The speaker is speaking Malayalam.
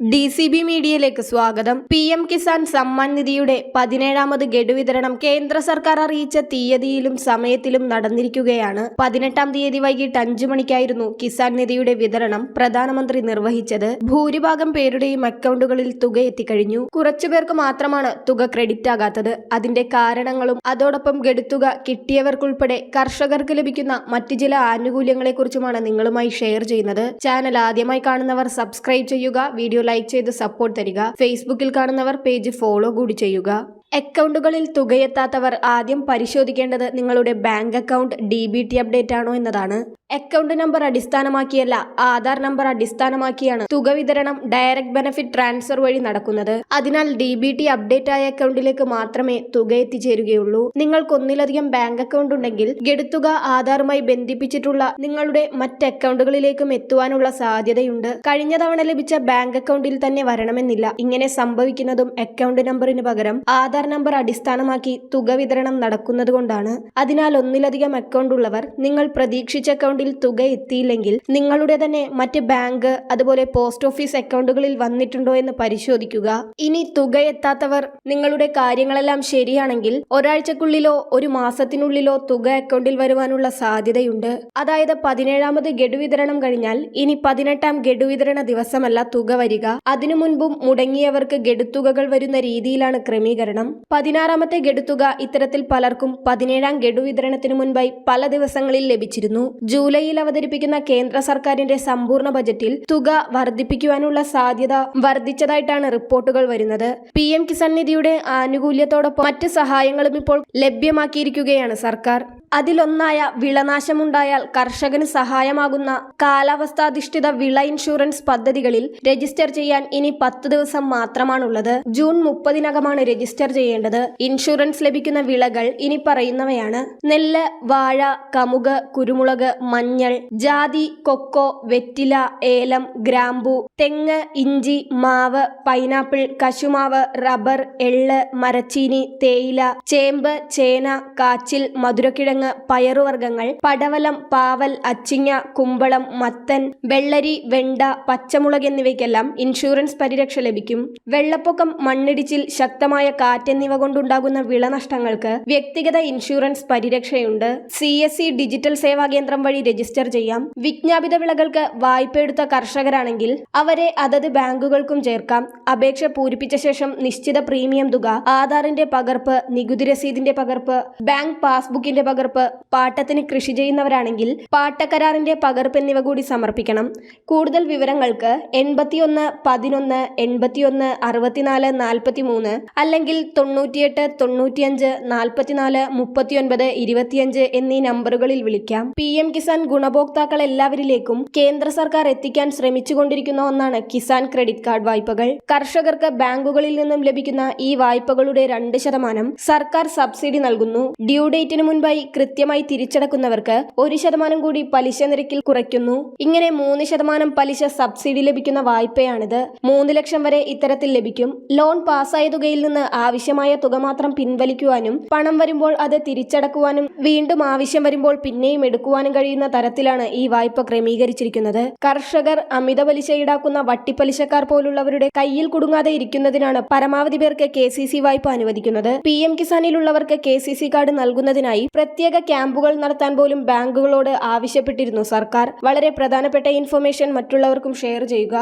ഡി സി ബി മീഡിയയിലേക്ക് സ്വാഗതം. പി എം കിസാൻ സമ്മാൻ നിധിയുടെ പതിനേഴാമത് ഗഡു വിതരണം കേന്ദ്ര സർക്കാർ അറിയിച്ച തീയതിയിലും സമയത്തിലും നടന്നിരിക്കുകയാണ്. പതിനെട്ടാം തീയതി വൈകിട്ട് അഞ്ചു മണിക്കായിരുന്നു കിസാൻ നിധിയുടെ വിതരണം പ്രധാനമന്ത്രി നിർവഹിച്ചത്. ഭൂരിഭാഗം പേരുടെയും അക്കൗണ്ടുകളിൽ തുക എത്തിക്കഴിഞ്ഞു. കുറച്ചുപേർക്ക് മാത്രമാണ് തുക ക്രെഡിറ്റ് ആകാത്തത്. അതിന്റെ കാരണങ്ങളും അതോടൊപ്പം ഗഡുത്തുക കിട്ടിയവർക്കുൾപ്പെടെ കർഷകർക്ക് ലഭിക്കുന്ന മറ്റു ചില ആനുകൂല്യങ്ങളെക്കുറിച്ചുമാണ് നിങ്ങളുമായി ഷെയർ ചെയ്യുന്നത്. ചാനൽ ആദ്യമായി കാണുന്നവർ സബ്സ്ക്രൈബ് ചെയ്യുക വീഡിയോ ലൈക്ക് ചെയ്ത് സപ്പോർട്ട് തരിക. ഫേസ്ബുക്കിൽ കാണുന്നവർ പേജ് ഫോളോ കൂടി ചെയ്യുക. അക്കൗണ്ടുകളിൽ തുകയെത്താത്തവർ ആദ്യം പരിശോധിക്കേണ്ടത് നിങ്ങളുടെ bank account D B T update ആണോ എന്നതാണ്. അക്കൗണ്ട് നമ്പർ അടിസ്ഥാനമാക്കിയല്ല ആധാർ നമ്പർ അടിസ്ഥാനമാക്കിയാണ് തുക വിതരണം ഡയറക്റ്റ് ബെനഫിറ്റ് ട്രാൻസ്ഫർ വഴി നടക്കുന്നത്. അതിനാൽ ഡി ബി ടി അപ്ഡേറ്റ് ആയ അക്കൗണ്ടിലേക്ക് മാത്രമേ തുക എത്തിച്ചേരുകയുള്ളൂ. നിങ്ങൾക്ക് ഒന്നിലധികം ബാങ്ക് അക്കൗണ്ട് ഉണ്ടെങ്കിൽ ഗഡുത്തുക ആധാറുമായി ബന്ധിപ്പിച്ചിട്ടുള്ള നിങ്ങളുടെ മറ്റ് അക്കൗണ്ടുകളിലേക്കും എത്തുവാനുള്ള സാധ്യതയുണ്ട്. കഴിഞ്ഞ തവണ ലഭിച്ച ബാങ്ക് അക്കൗണ്ടിൽ തന്നെ വരണമെന്നില്ല. ഇങ്ങനെ സംഭവിക്കുന്നതും അക്കൗണ്ട് നമ്പറിന് പകരം ആധാർ നമ്പർ അടിസ്ഥാനമാക്കി തുക വിതരണം നടക്കുന്നതുകൊണ്ടാണ് അതിനാൽ ഒന്നിലധികം അക്കൗണ്ട് ഉള്ളവർ നിങ്ങൾ പ്രതീക്ഷിച്ച അക്കൗണ്ടിൽ തുക എത്തിയില്ലെങ്കിൽ നിങ്ങളുടെ തന്നെ മറ്റ് ബാങ്ക് അതുപോലെ പോസ്റ്റ് ഓഫീസ് അക്കൗണ്ടുകളിൽ വന്നിട്ടുണ്ടോ എന്ന് പരിശോധിക്കുക. ഇനി തുക എത്താത്തവർ നിങ്ങളുടെ കാര്യങ്ങളെല്ലാം ശരിയാണെങ്കിൽ ഒരാഴ്ചക്കുള്ളിലോ ഒരു മാസത്തിനുള്ളിലോ തുക അക്കൗണ്ടിൽ വരുവാനുള്ള സാധ്യതയുണ്ട്. അതായത് പതിനേഴാമത് ഗഡു വിതരണം കഴിഞ്ഞാൽ ഇനി പതിനെട്ടാം ഗഡു വിതരണ ദിവസമല്ല തുക വരിക. അതിനു മുൻപും മുടങ്ങിയവർക്ക് ഗഡുത്തുകകൾ വരുന്ന രീതിയിലാണ് ക്രമീകരണം. പതിനാറാമത്തെ ഗഡുത്തുക ഇത്തരത്തിൽ പലർക്കും പതിനേഴാം ഗഡു വിതരണത്തിനു മുൻപായി പല ദിവസങ്ങളിൽ ലഭിച്ചിരുന്നു. ജൂലൈയിൽ അവതരിപ്പിക്കുന്ന കേന്ദ്ര സർക്കാരിന്റെ സമ്പൂർണ ബജറ്റിൽ തുക വർദ്ധിപ്പിക്കുവാനുള്ള സാധ്യത വർദ്ധിച്ചതായിട്ടാണ് റിപ്പോർട്ടുകൾ വരുന്നത്. പി എം കിസാൻ നിധിയുടെ ആനുകൂല്യത്തോടൊപ്പം മറ്റ് സഹായങ്ങളും ഇപ്പോൾ ലഭ്യമാക്കിയിരിക്കുകയാണ് സർക്കാർ. അതിലൊന്നായ വിളനാശമുണ്ടായാൽ കർഷകന് സഹായമാകുന്ന കാലാവസ്ഥാധിഷ്ഠിത വിള ഇൻഷുറൻസ് പദ്ധതികളിൽ രജിസ്റ്റർ ചെയ്യാൻ ഇനി പത്ത് ദിവസം മാത്രമാണുള്ളത്. ജൂൺ മുപ്പതിനകമാണ് രജിസ്റ്റർ ചെയ്യേണ്ടത്. ഇൻഷുറൻസ് ലഭിക്കുന്ന വിളകൾ ഇനി പറയുന്നവയാണ്. നെല്ല് വാഴ കമുക് കുരുമുളക് മഞ്ഞൾ ജാതി കൊക്കോ വെറ്റില ഏലം ഗ്രാമ്പു തെങ്ങ് ഇഞ്ചി മാവ് പൈനാപ്പിൾ കശുമാവ് റബ്ബർ എള്ള് മരച്ചീനി തേയില ചേമ്പ് ചേന കാച്ചിൽ മധുരക്കിഴങ്ങ് പയറുവർഗങ്ങൾ പടവലം പാവൽ അച്ചിങ്ങ കുമ്പളം മത്തൻ വെള്ളരി വെണ്ട പച്ചമുളക് എന്നിവയ്ക്കെല്ലാം ഇൻഷുറൻസ് പരിരക്ഷ ലഭിക്കും. വെള്ളപ്പൊക്കം മണ്ണിടിച്ചിൽ ശക്തമായ കാറ്റ് എന്നിവ കൊണ്ടുണ്ടാകുന്ന വിളനഷ്ടങ്ങൾക്ക് വ്യക്തിഗത insurance പരിരക്ഷയുണ്ട്. C S C digital Seva Kendra വഴി രജിസ്റ്റർ ചെയ്യാം. വിജ്ഞാപിത വിളകൾക്ക് വായ്പ എടുത്ത കർഷകരാണെങ്കിൽ അവരെ അതത് ബാങ്കുകൾക്കും ചേർക്കാം. അപേക്ഷ പൂരിപ്പിച്ച ശേഷം നിശ്ചിത പ്രീമിയം തുക ആധാറിന്റെ പകർപ്പ് നികുതി രസീതിന്റെ പകർപ്പ് ബാങ്ക് പാസ്ബുക്കിന്റെ പകർപ്പ് പാട്ടത്തിന് കൃഷി ചെയ്യുന്നവരാണെങ്കിൽ പാട്ടക്കരാറിന്റെ പകർപ്പ് എന്നിവ കൂടി സമർപ്പിക്കണം. കൂടുതൽ വിവരങ്ങൾക്ക് എൺപത്തിയൊന്ന് പതിനൊന്ന് എൺപത്തിയൊന്ന് അറുപത്തിനാല് നാൽപ്പത്തി മൂന്ന് അല്ലെങ്കിൽ തൊണ്ണൂറ്റിയെട്ട് തൊണ്ണൂറ്റിയഞ്ച് നാൽപ്പത്തിനാല് മുപ്പത്തിയൊൻപത് ഇരുപത്തിയഞ്ച് എന്നീ നമ്പറുകളിൽ വിളിക്കാം. പി എം കിസാൻ ഗുണഭോക്താക്കൾ എല്ലാവരിലേക്കും കേന്ദ്ര സർക്കാർ എത്തിക്കാൻ ശ്രമിച്ചുകൊണ്ടിരിക്കുന്ന ഒന്നാണ് കിസാൻ ക്രെഡിറ്റ് കാർഡ് വായ്പകൾ. കർഷകർക്ക് ബാങ്കുകളിൽ നിന്നും ലഭിക്കുന്ന ഈ വായ്പകളുടെ രണ്ട് ശതമാനം സർക്കാർ സബ്സിഡി നൽകുന്നു. ഡ്യൂ ഡേറ്റിന് മുൻപായി കൃത്യമായി തിരിച്ചടക്കുന്നവർക്ക് ഒരു ശതമാനം കൂടി പലിശ നിരക്കിൽ കുറയ്ക്കുന്നു. ഇങ്ങനെ മൂന്ന് ശതമാനം പലിശ സബ്സിഡി ലഭിക്കുന്ന വായ്പയാണിത്. മൂന്ന് ലക്ഷം വരെ ഇത്തരത്തിൽ ലഭിക്കും. ലോൺ പാസ്സായ തുകയിൽ നിന്ന് ആവശ്യമായ തുക മാത്രം പിൻവലിക്കുവാനും പണം വരുമ്പോൾ അത് തിരിച്ചടക്കുവാനും വീണ്ടും ആവശ്യം വരുമ്പോൾ പിന്നെയും എടുക്കുവാനും കഴിയുന്ന തരത്തിലാണ് ഈ വായ്പ ക്രമീകരിച്ചിരിക്കുന്നത്. കർഷകർ അമിത പലിശ ഈടാക്കുന്ന വട്ടിപ്പലിശക്കാർ പോലുള്ളവരുടെ കയ്യിൽ കുടുങ്ങാതെ ഇരിക്കുന്നതിനാണ് പരമാവധി പേർക്ക് കെ സി സി വായ്പ അനുവദിക്കുന്നത്. പി എം കിസാനിലുള്ളവർക്ക് കെ സി സി കാർഡ് നൽകുന്നതിനായി പ്രത്യേക ക്യാമ്പുകൾ നടത്താൻ പോലും ബാങ്കുകളോട് ആവശ്യപ്പെട്ടിരുന്നു സർക്കാർ. വളരെ പ്രധാനപ്പെട്ട ഇൻഫർമേഷൻ മറ്റുള്ളവർക്കും ഷെയർ ചെയ്യുക.